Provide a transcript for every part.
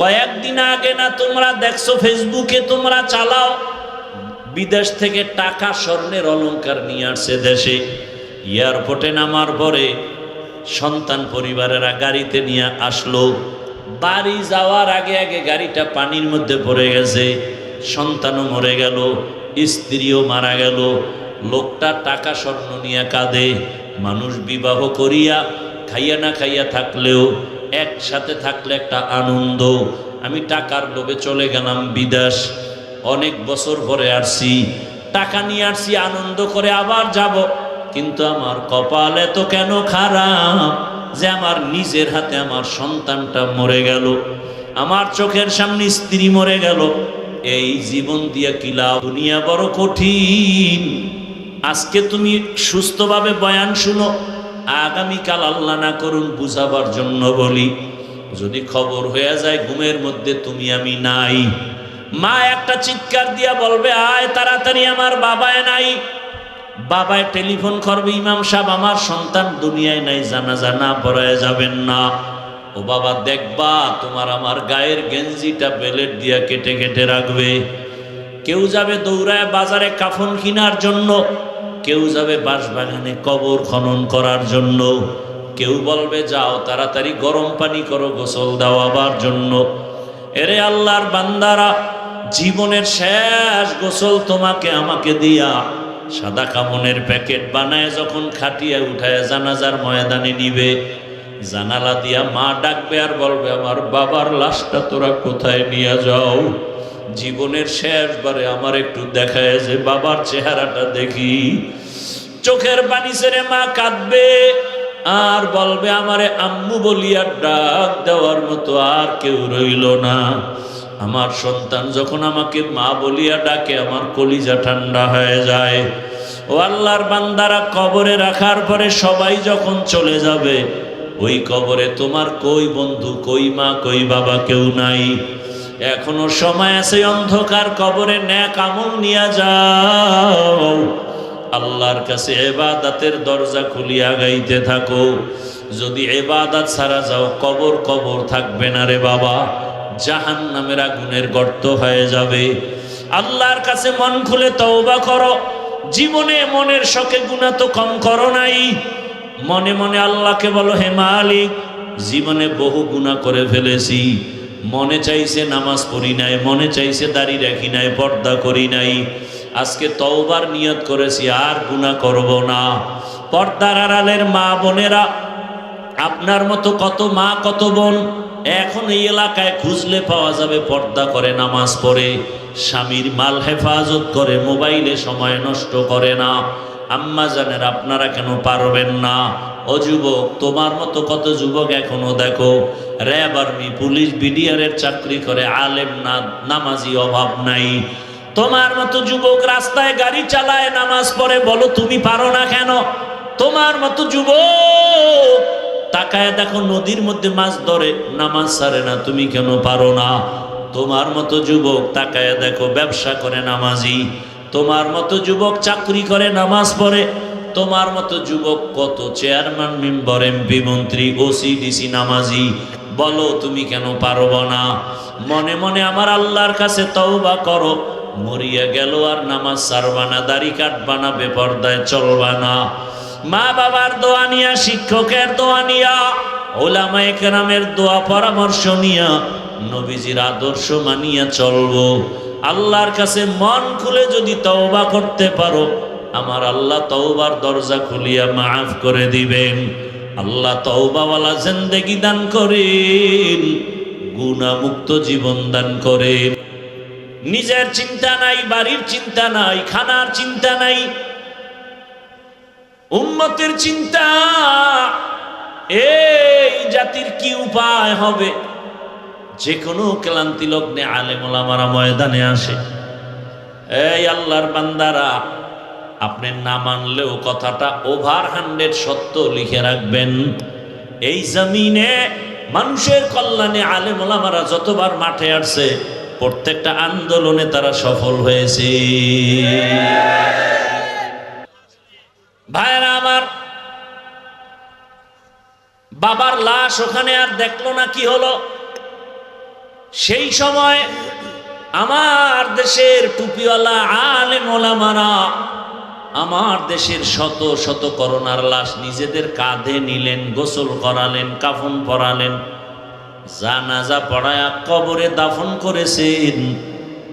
কয়েকদিন আগে না তোমরা দেখছ ফেসবুকে তোমরা চালাও? বিদেশ থেকে টাকা স্বর্ণের অলংকার নিয়ে আসছে দেশে। এয়ারপোর্টে নামার পরে সন্তান পরিবারেরা গাড়িতে নিয়ে আসলো। বাড়ি যাওয়ার আগে আগে গাড়িটা পানির মধ্যে পড়ে গেছে। সন্তানও মরে গেল, স্ত্রীও মারা গেল। লোকটা টাকা স্বর্ণ নিয়ে কাঁদে। মানুষ বিবাহ করিয়া খাইয়া না খাইয়া থাকলেও একসাথে থাকলে একটা আনন্দ। আমি টাকার লোভে চলে গেলাম বিদেশ। অনেক বছর পরে আসছি। টাকা নিয়ে আসছি, আনন্দ করে আবার যাব। কিন্তু আমার কপাল এত কেন খারাপ যে আমার নিজের হাতে আমার সন্তানটা মরে গেল। আমার চোখের সামনে স্ত্রী মরে গেল। এই জীবন দিয়া কিলা দুনিয়া বড় কঠিন। আজকে তুমি সুস্থভাবে বয়ান শুনো। আগামীকাল আল্লাহ না করুন বুঝাবার জন্য বলি, যদি খবর হয়ে যায় ঘুমের মধ্যে তুমি আমি নাই। মা একটা চিৎকার দিয়া বলবে, আয় তাড়াতাড়ি, আমার বাবায় নাই। বাবায় টেলিফোন করবে, ইমাম সাহেব, আমার সন্তান দুনিয়ায় নাই জানা জানা পড়ায় যাবেন না। ও বাবা, দেখবা, তোমার আমার গায়ের গেঞ্জিটা বেলেট দিয়া কেটে কেটে রাখবে। কেউ যাবে দৌড়ায় বাজারে কাফন কেনার জন্য। কেউ যাবে বাঁশবাগানে কবর খনন করার জন্য। কেউ বলবে, যাও, তাড়াতাড়ি গরম পানি করো, গোসল দেওয়াবার জন্য। এরে আল্লাহর বান্দারা, জীবনের শেষ গোসল তোমাকে আমাকে দিয়া সাদা কামনের প্যাকেট বানায় যখন খাটিয়ে উঠায় জানাজার ময়দানে নিবে। জানালা দিয়া মা ডাকবে আর বলবে, আমার বাবার লাশটা তোরা কোথায় নিয়ে যাও? জীবনের শেষবারে আমার একটু দেখায় যে বাবার চেহারাটা দেখি। চোখের পানি ছেড়ে মা কাঁদবে আর বলবে, আমারে আম্মু বলিয়া ডাক দেওয়ার মতো আর কেউ রইল না। আমার সন্তান যখন আমাকে মা বলিয়া ডাকে, আমার কলিজা ঠান্ডা হয়ে যায়। ও আল্লাহর বান্দারা, কবরে রাখার পরে সবাই যখন চলে যাবে, ওই কবরে তোমার কই বন্ধু, কই মা, কই বাবা কেউ নাই। এখনও সময় আছে অন্ধকার কবরে ন্যাক আমল নিয়ে যাও। আল্লাহর কাছে এবাদাতের দরজা খুলিয়া গাইতে থাকো। যদি এবাদাত ছাড়া যাও, কবর কবর থাকবে না রে বাবা। জাহান নামের আগুনের গর্ত হয়ে যাবে। আল্লাহর কাছে মন খুলে তওবা করো। জীবনে মনের শখে গুণা তো কম করো নাই। মনে মনে আল্লাহকে বলো, হে মালিক, জীবনে বহু গুণা করে ফেলেছি। মনে চাইছে নামাজ পড়ি নাই, মনে চাইছে দাড়ি রাখি নাই, পর্দা করি নাই। আজকে তওবার নিয়ত করেছি, আর গুণা করব না। পর্দার আড়ালের মা বোনেরা, আপনার মতো কত মা, কত বোন, এখন এই এলাকায় খুঁজলে পাওয়া যাবে পর্দা করে, নামাজ পড়ে। স্বামীর মাল হেফাজত করে, মোবাইলে সময় নষ্ট করে না। আম্মা জানের, আপনারা কেন পারবেন না? ও যুবক, তোমার মতো কত যুবক এখনও দেখো র্যাব আর্মি, পুলিশ বিডিআরের চাকরি করে, আলেম না, নামাজি অভাব নাই। তোমার মতো যুবক রাস্তায় গাড়ি চালায়, নামাজ পড়ে, বলো তুমি পারো না কেন? তোমার মতো যুবক তাকায় দেখো নদীর মধ্যে মাছ ধরে, নামাজ সারে না, তুমি কেন পারো না? তোমার মতো যুবক তাকায় দেখো ব্যবসা করে নামাজি। তোমার মতো যুবক চাকরি করে, নামাজ পড়ে। তোমার মতো যুবক কত? চেয়ারম্যান, মেম্বার, এমপি, মন্ত্রী, ওসি, ডিসি, নামাজি। বলো, তুমি কেন পারব না? মনে মনে আমার আল্লাহর কাছে তওবা করো। মরিয়া গেল আর নামাজ সারবা না, দাড়ি কাটবা না, বেপর্দায় চলবা না। মা বাবার দোয়া নিয়া, শিক্ষকের দোয়া নিয়া ওলামা একরামের দোয়া পরামর্শ নিয়া, নবীজির আদর্শ মানিয়া চলবো। আল্লাহর কাছে মন খুলে যদি তওবা করতে পারো, আমার আল্লাহ তওবার দরজা খুলিয়া মাফ করে দিবেন। আল্লাহ তওবাওয়ালা জিন্দেগি দান করেন গুণামুক্ত জীবন দান করেন। নিজের চিন্তা নাই, বাড়ির চিন্তা নাই, খানার চিন্তা নাই উন্মতের চিন্তা, এই জাতির কি উপায় হবে? যে কোনো ক্লান্তি লগ্নে আলেমোলামারা ময়দানে আসে। এই আল্লাহর বান্দারা আপনি না মানলেও কথাটা ওভার হান্ড্রেড সত্য লিখে রাখবেন। এই জমিনে মানুষের কল্যাণে আলেমোলামারা যতবার মাঠে আসছে, প্রত্যেকটা আন্দোলনে তারা সফল হয়েছে। ভাইরা আমার, বাবার লাশ ওখানে আর দেখল না কি হলো? সেই সময় আমার দেশের টুপিওয়ালা আলেম ওলামারা আমার দেশের শত শত করোনার লাশ নিজেদের কাঁধে নিলেন, গোসল করালেন, কাফন পরালেন। জানাজা পড়ায়া কবরে দাফন করেছেন।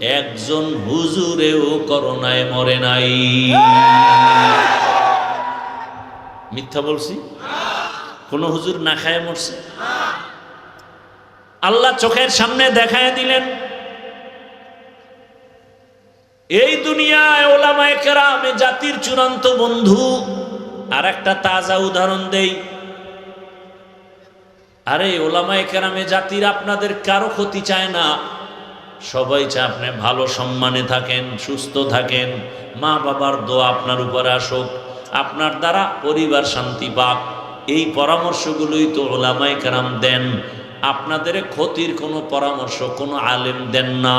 একজন হুজুরেও করোনায় মরে নাই। মিথ্যা বলছি? কোন হুজুর না খায় মরছে? আল্লাহ চোখের সামনে দেখায় দিলেন এই দুনিয়ায় ওলামায়ে কেরাম জাতির চূড়ান্ত বন্ধু। আর একটা তাজা উদাহরণ দেই। আরে ওলামায়ে কেরামে জাতির আপনাদের কারও ক্ষতি চায় না। সবাই চায় আপনি ভালো সম্মানে থাকেন, সুস্থ থাকেন। মা বাবার দোয়া আপনার উপরে আসুক। আপনার দ্বারা পরিবার শান্তি পাক। এই পরামর্শগুলোই তো ওলামায়ে কেরাম দেন। আপনাদের ক্ষতির কোনো পরামর্শ কোনো আলেম দেন না।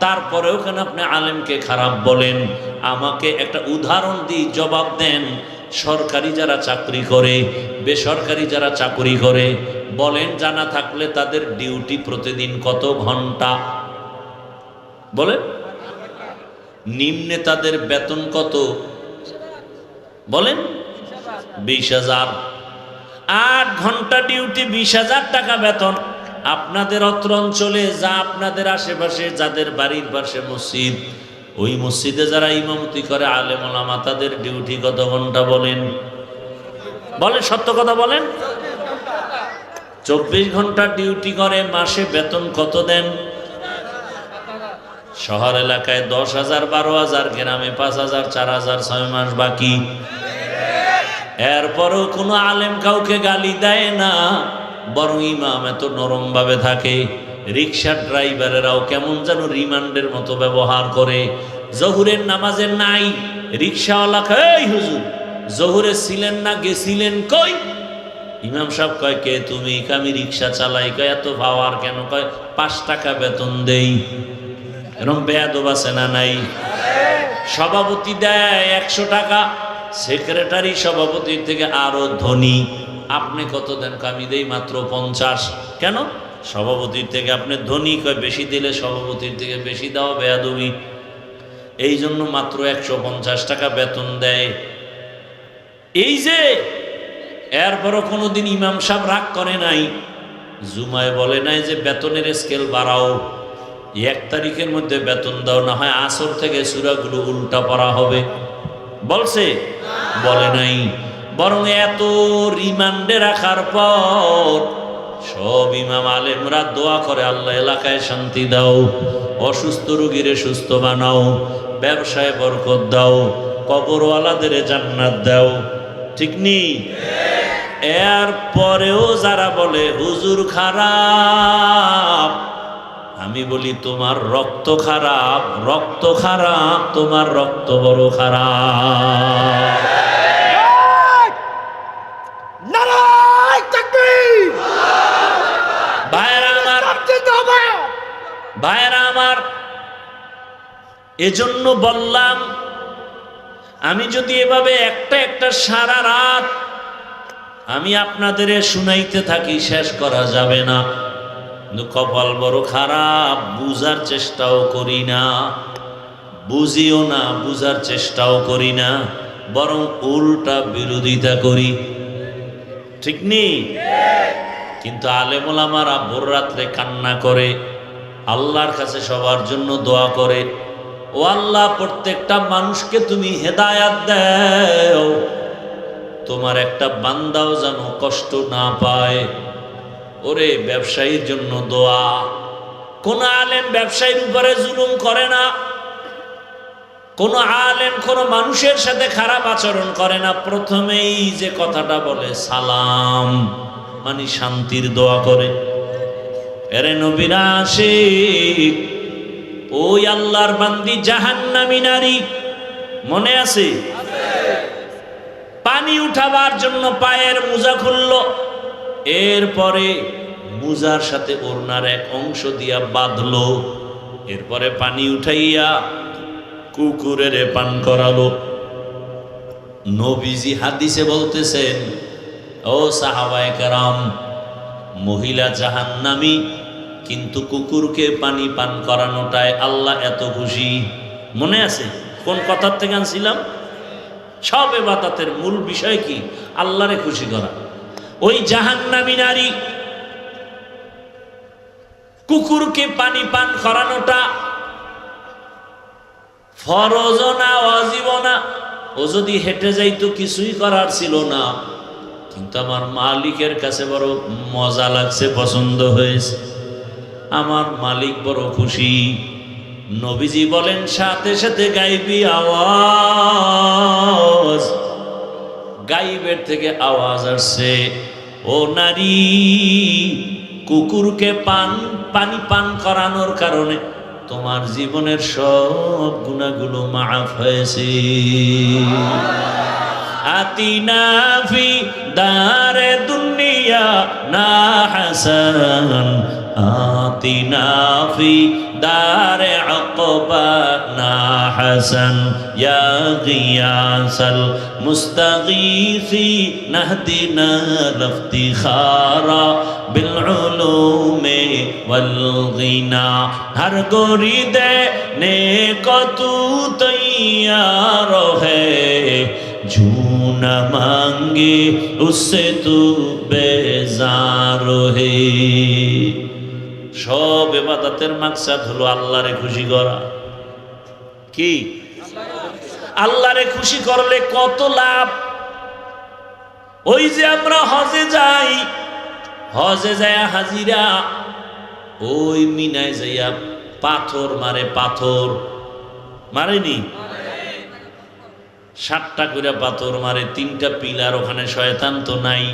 তারপরেও কেন আপনি আলেমকে খারাপ বলেন? আমাকে একটা উদাহরণ দিয়ে জবাব দেন। সরকারি যারা চাকরি করে, বেসরকারি যারা চাকরি করে, বলেন জানা থাকলে তাদের ডিউটি প্রতিদিন কত ঘণ্টা? বলেন। নিম্নে তাদের বেতন কত? বলেন। বিশ হাজার। আট ঘণ্টা ডিউটি, বিশ হাজার টাকা বেতন। আপনাদের অত্র অঞ্চলে, যা আপনাদের আশেপাশে, যাদের বাড়ির পাশে মসজিদ, ওই মসজিদে যারা ইমামতি করে, আলেম ওলামা, তাদের ডিউটি কত ঘণ্টা বলেন? বলেন, সত্য কথা বলেন? চব্বিশ ঘণ্টা ডিউটি করে, মাসে বেতন কত দেন? শহর এলাকায় দশ হাজার, বারো হাজার, গ্রামে পাঁচ হাজার, চার হাজার, ছয় মাস বাকি। এরপরও কোনো আলেম কাউকে গালি দেয় না। বরং ইমাম এত নরম ভাবে থাকে রিক্সার ড্রাইভারেরাও কেমন যেন রিমান্ডের মতো ব্যবহার করে। জহুরের নামাজের নাই, রিক্সাওয়ালা কয় হুজুর, জহুরে ছিলেন না, গেছিলেন কই? ইমাম সাহেব কয়, কে তুমি? আমি রিক্সা চালাই? কয়, এত ভাওয়ার কেন? কয়, পাঁচ টাকা বেতন দেই। এরকম বেয়াদব আছে না নাই? সভাপতি দেয় একশো টাকা, সেক্রেটারি সভাপতির থেকে আরও ধনী। আপনি কত দেন কয়, আমি দেই? মাত্র পঞ্চাশ। কেন? সভাপতির থেকে আপনি ধনী কয় বেশি দিলে সভাপতির থেকে বেশি দেওয়া বেয়াদবি। এই জন্য মাত্র একশো পঞ্চাশ টাকা বেতন দেয়। এই যে এরপরও কোনোদিন ইমাম সাহেব রাগ করে নাই। জুমায় বলে নাই যে বেতনের স্কেল বাড়াও। এক তারিখের মধ্যে বেতন দাও না হয় আসর থেকে সুরাগুলো উল্টা পড়া হবে। বলছে? বলে নাই। বরং এত রিমান্ডে রাখার পর সব ইমাম আলেমরা দোয়া করে, আল্লাহ, এলাকায় শান্তি দাও, অসুস্থ রুগীরে সুস্থ বানাও, ব্যবসায় বরকত দাও, কবরওয়ালাদের জান্নাত দাও। ঠিক নি? এর পরেও যারা বলে, হুজুর খারাপ। আমি বলি, তোমার রক্ত খারাপ রক্ত খারাপ, তোমার রক্ত বড় খারাপ নারায় তাকবীর ভাইরা আমার জিন্দাবাদ ভাইরা আমার, এজন্য বললাম, আমি যদি এভাবে একটা একটা সারা রাত আমি আপনাদের শুনাইতে থাকি, শেষ করা যাবে না। কপাল বড় খারাপ, বুঝার চেষ্টাও করি না। বুঝিও না, বুঝার চেষ্টাও করি না। বরং উল্টা বিরোধিতা করি। ঠিক নেই কিন্তু আলেমুল আমার ভোর রাত্রে কান্না করে। আল্লাহর কাছে সবার জন্য দোয়া করে। ও আল্লাহ, প্রত্যেকটা মানুষকে তুমি হেদায়াত দাও। তোমার একটা বান্দাও যেন কষ্ট না পায়। ওরে, ব্যবসায়ীর জন্য দোয়া। কোন আলেম ব্যবসায়ীর উপরে জুলুম করে না। কোন আলেম কোন মানুষের সাথে খারাপ আচরণ করে না। প্রথমেই যে কথাটা বলে, সালাম মানে শান্তির দোয়া করে। এরে নবীরা আসে। ওই আল্লাহর বান্দি জাহান্নামী নারী। মনে আছে? পানি উঠাবার জন্য পায়ের মোজা খুলল। এরপরে মুজার সাথে ওড়নার এক অংশ দিয়া বাঁধলো। এরপরে পানি উঠাইয়া কুকুরের পান করালো। নবীজি হাদিসে বলতেছেন, ও সাহাবায়ে কারাম, মহিলা জাহান্নামী কিন্তু কুকুরকে পানি পান করানোটায় আল্লাহ এত খুশি। মনে আছে? কোন কথার থেকে আনছিলাম? সব এবাদাতের মূল বিষয় কি? আল্লাহরে খুশি করা। ওই জাহান্নামী নারী কুকুরকে পানি পান করানোটা ফরজ না অজীব না। ও যদি হেঁটে যাইতো কিছুই করার ছিল না। কিন্তু আমার মালিকের কাছে বড় মজা লাগছে, পছন্দ হয়েছে। আমার মালিক বড় খুশি। নবীজি বলেন, সাথে সাথে গাইবি আওয়াজ। গাইবের থেকে আওয়াজ আসছে, ও নারী, কুকুরকে পান, পানি পান করানোর কারণে তোমার জীবনের সব গুণাগুলো মাফ হয়েছে। আতিনা ফি দারে দুনিয়া না হাসান آتنا في دار عقبانا حسن يا غياث المستغيثين نهدنا الافتخار بالعلوم والغنى ہر گوری دینے کو تو تیار ہے جو نہ مانگے اس سے تو بیزار ہے সব এবাদাতের মাকসাদ হলো আল্লাহরে খুশি করা। কি? আল্লাহরে খুশি করলে কত লাভ? ওই যে আমরা হজে যাই, হজে যায় হাজিরা, ওই মিনায় যাইয়া পাথর মারে পাথর। মারেনি? সাতটা করে পাথর মারে, তিনটা পিলার, ওখানে শয়তান তো নাই।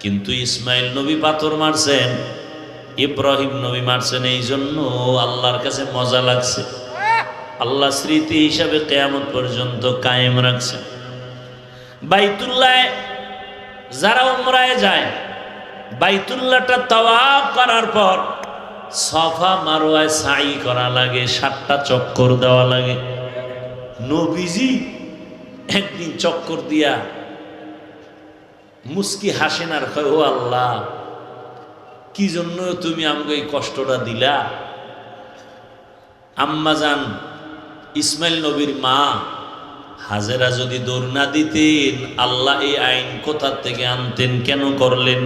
কিন্তু ইসমাইল নবী পাথর মারছেন। ইব্রাহিম নবী মারছেন এই জন্য আল্লাহর কাছে মজা লাগছে। আল্লাহ স্মৃতি হিসাবে কেয়ামত পর্যন্ত কায়েম রাখছে বাইতুল্লাহ, যারা উমরায় যায়, বাইতুল্লাহটা তাওয়াফ করার পর সফা মারোয়ায় সাই করা লাগে, সাতটা চক্কর দেওয়া লাগে। নবীজি একদিন চক্কর দিয়া মুস্কি হাসেন আর কয়, ও আল্লাহ কি জন্য তুমি আমাকে এই কষ্টটা দিলা? আম্মা যান ইসমাইল নবীর মা হাজেরা যদি দৌড় না দিতেন, আল্লাহ এই আইন কোথা থেকে আনতেন, কেন করলেন?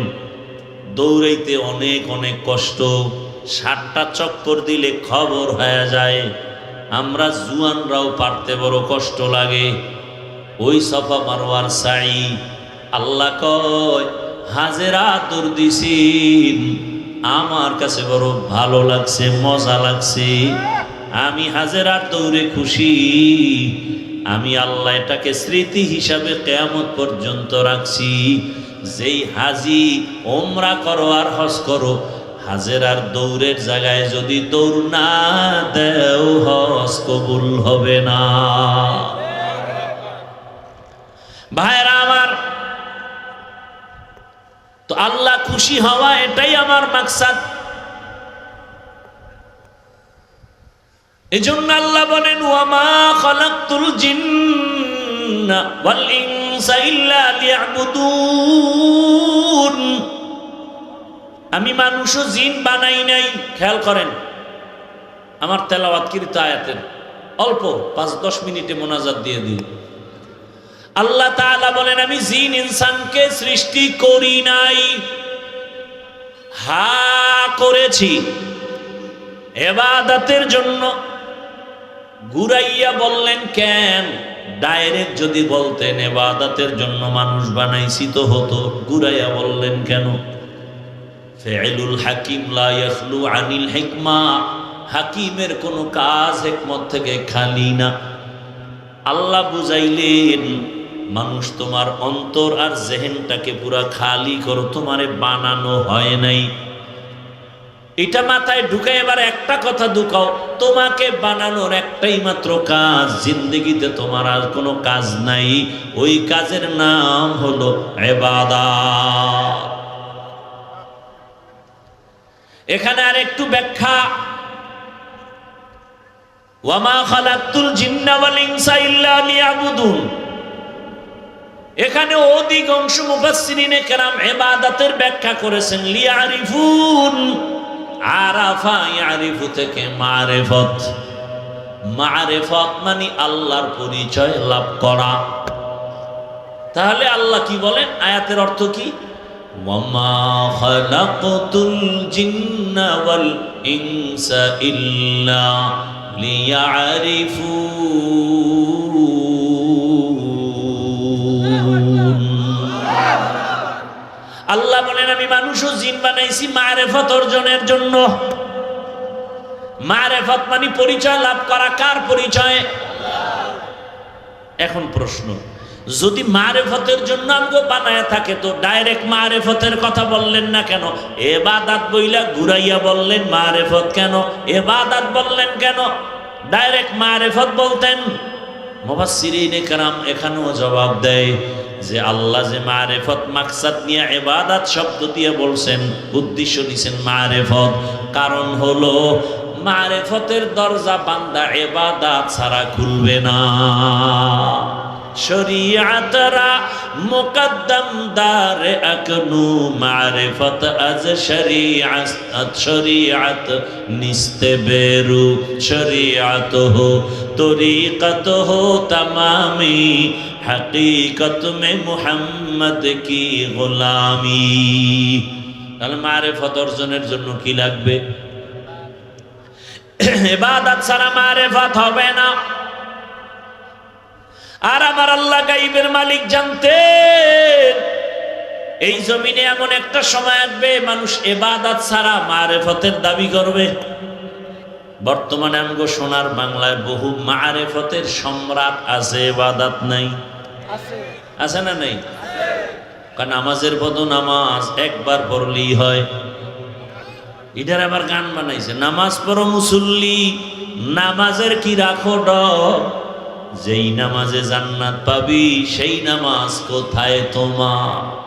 দৌড়াইতে অনেক অনেক কষ্ট ষাটটা চক্কর দিলে খবর হয়ে যায়। আমরা জুয়ানরাও পারতে বড় কষ্ট লাগে। ওই সফা মারোয়ার সাই আল্লাহ কয় হাজেরা দৌড় দিছিন। আমার কাছে বড় ভালো লাগছে, মজা লাগছে। আমি হাজেরার দৌড়ে খুশি। আমি আল্লাহ এটাকে স্মৃতি হিসাবে কেয়ামত পর্যন্ত রাখছি। যেই হাজি ওমরা করো আর হজ করো, হাজেরার দৌড়ের জায়গায় যদি দৌড় না দেও, হজ কবুল হবে না। ভাইরা, আমার তো আল্লাহ খুশি হওয়া এটাই আমার মাকসাদ। এই জন্য আল্লাহ বলেন আমি মানুষ জিন বানাই নাই, খেয়াল করেন। আমার তেলাওয়াত কৃত আয়াতের অল্প পাঁচ দশ মিনিটে মোনাজাত দিয়ে দিই। আল্লাহ তাআলা বলেন, আমি জিন ইনসানকে সৃষ্টি করি নাই। হা করেছি। এবাদাতের জন্য গুরাইয়া বললেন, কেন? ডাইরেক্ট যদি বলতেন এবাদাতের জন্য মানুষ বানাইছি তো হতো। গুরাইয়া বললেন, কেন? ফেলুল হাকিম লা ইয়াখলু আনিল হেকমা। হাকিমের কোনো কাজ হেকমত থেকে খালি না। আল্লাহ বুঝাইলেন মানুষ তোমার অন্তর আর জেহেনটাকে পুরা খালি করো, তোমারে বানানো হয় নাই। এটা মাথায় ঢুকে এবার একটা কথা ঢুকাও, তোমাকে বানানোর একটাই মাত্র কাজ, জিন্দগিতে তোমার আর কোনো কাজ নাই। ওই কাজের নাম হলো এখানে আর একটু ব্যাখ্যা। ওয়ামা খালাক্তুল জিন্না ওয়াল ইনসা ইল্লা লিয়াবুদুন। এখানে অধিকাংশ মুফাসসিরিনে কেরাম ইবাদতের ব্যাখ্যা করেছেন, লিয়ারিফুন। আরাফা ইয়ারিফু থেকে মারেফত। মারেফত মানে আল্লাহর পরিচয় লাভ করা। তাহলে আল্লাহ কি বলেন? আয়াতের অর্থ কি? খালাকতুল জিন্না ওয়াল ইনসা ইল্লা আল্লাহ বলেন, আমি মানুষও জিন বানাইছি মারেফত অর্জনের জন্য। মারেফত মানে পরিচয় লাভ করা। কার পরিচয়? এখন প্রশ্ন, যদি মারেফতের জন্য আমগো বানায় থাকে, তো ডাইরেক্ট মারেফতের কথা বললেন না কেন? এবাদাত বইলা ঘুরাইয়া বললেন মারেফত কেন? এবাদাত বললেন কেন? ডাইরেক্ট মারেফত বলতেন। মোবাসিরিনে কারাম এখানেও জবাব দেয় যে আল্লাহ যে মারেফত মাকসাদ নিয়ে এবাদাত শব্দ দিয়ে বলছেন, উদ্দেশ্য নিছেন মারেফত। কারণ হলো, মারেফতের দরজা বান্দা এবাদাত ছাড়া খুলবে না। শরিয়াতরা মুকদ্দম দার আকনু মারিফত আজ শরিয়াত শরিয়াত নিস্তে বেরু। শরিয়াত হো, তরিকত হো তমামি, হকীকত মে মুহাম্মদ কি গোলামি। তাহলে মারিফত অর্জনের জন্য কি লাগবে? এবাদত ছাড়া মারিফত হবে না। আর আমার আল্লাহ গাইবের মালিক জানতেন। এই জমিনে এমন একটা সময় আসবে মানুষ এবাদাত ছাড়া মারেফতের দাবি করবে। বর্তমানে আমগো সোনার বাংলায় বহু মারেফতের সম্রাট আছে এবাদাত নাই। আছে। না নাই? কারণ নামাজের বদল নামাজ একবার পড়লেই হয়। এটার আবার গান বানাইছে নামাজ পড়ো মুসল্লি নামাজের কি রাখো ডর যেই নামাজে জান্নাত পাবি সেই নামাজ কোথায় তোমার?